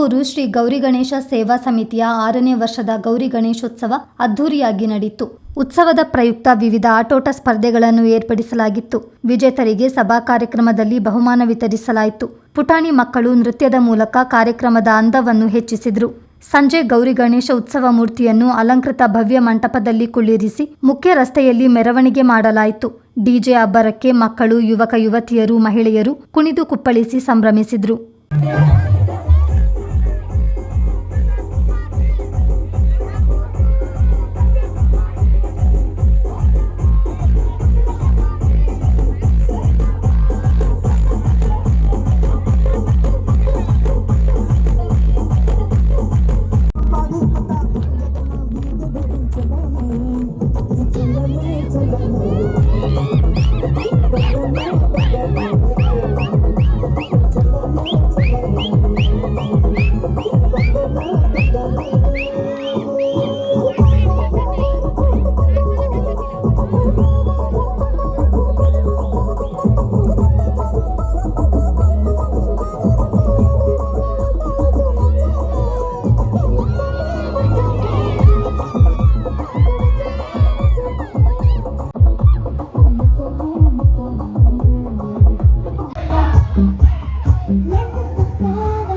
ತುಂಬೂರು ಶ್ರೀ ಗೌರಿ ಗಣೇಶ ಸೇವಾ ಸಮಿತಿಯ ಆರನೇ ವರ್ಷದ ಗೌರಿ ಗಣೇಶೋತ್ಸವ ಅದ್ಧೂರಿಯಾಗಿ ನಡೆಯಿತು. ಉತ್ಸವದ ಪ್ರಯುಕ್ತ ವಿವಿಧ ಆಟೋಟ ಸ್ಪರ್ಧೆಗಳನ್ನು ಏರ್ಪಡಿಸಲಾಗಿತ್ತು. ವಿಜೇತರಿಗೆ ಸಭಾ ಕಾರ್ಯಕ್ರಮದಲ್ಲಿ ಬಹುಮಾನ ವಿತರಿಸಲಾಯಿತು. ಪುಟಾಣಿ ಮಕ್ಕಳು ನೃತ್ಯದ ಮೂಲಕ ಕಾರ್ಯಕ್ರಮದ ಅಂದವನ್ನು ಹೆಚ್ಚಿಸಿದರು. ಸಂಜೆ ಗೌರಿ ಗಣೇಶ ಉತ್ಸವ ಮೂರ್ತಿಯನ್ನು ಅಲಂಕೃತ ಭವ್ಯ ಮಂಟಪದಲ್ಲಿ ಕುಳ್ಳಿರಿಸಿ ಮುಖ್ಯ ರಸ್ತೆಯಲ್ಲಿ ಮೆರವಣಿಗೆ ಮಾಡಲಾಯಿತು. ಡಿಜೆ ಅಬ್ಬರಕ್ಕೆ ಮಕ್ಕಳು, ಯುವಕ, ಯುವತಿಯರು, ಮಹಿಳೆಯರು ಕುಣಿದು ಕುಪ್ಪಳಿಸಿ ಸಂಭ್ರಮಿಸಿದ್ರು. 我。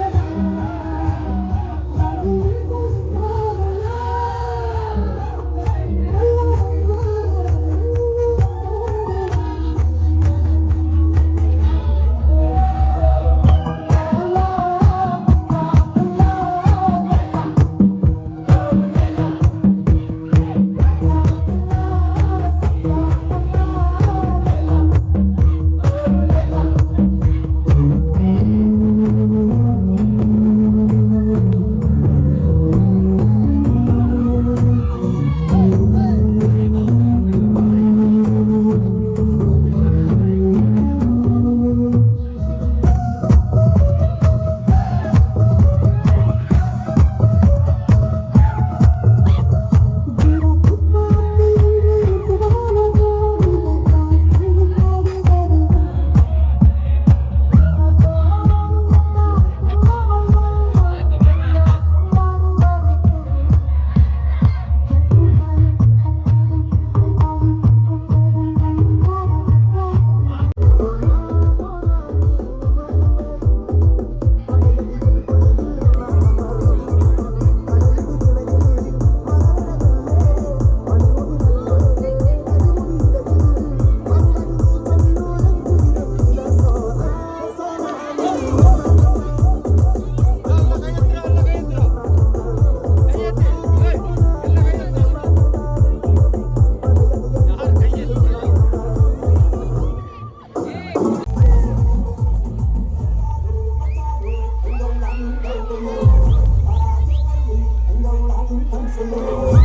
Come for more.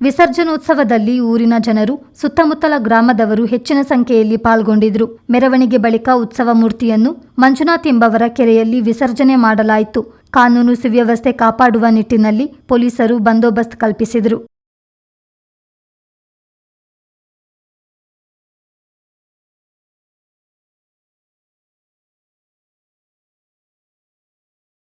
ವಿಸರ್ಜನೋತ್ಸವದಲ್ಲಿ ಊರಿನ ಜನರು, ಸುತ್ತಮುತ್ತಲ ಗ್ರಾಮದವರು ಹೆಚ್ಚಿನ ಸಂಖ್ಯೆಯಲ್ಲಿ ಪಾಲ್ಗೊಂಡಿದ್ರು. ಮೆರವಣಿಗೆ ಬಳಿಕ ಉತ್ಸವ ಮೂರ್ತಿಯನ್ನು ಮಂಜುನಾಥ್ ಎಂಬವರ ಕೆರೆಯಲ್ಲಿ ವಿಸರ್ಜನೆ ಮಾಡಲಾಯಿತು. ಕಾನೂನು ಸುವ್ಯವಸ್ಥೆ ಕಾಪಾಡುವ ನಿಟ್ಟಿನಲ್ಲಿ ಪೊಲೀಸರು ಬಂದೋಬಸ್ತ್ ಕಲ್ಪಿಸಿದರು.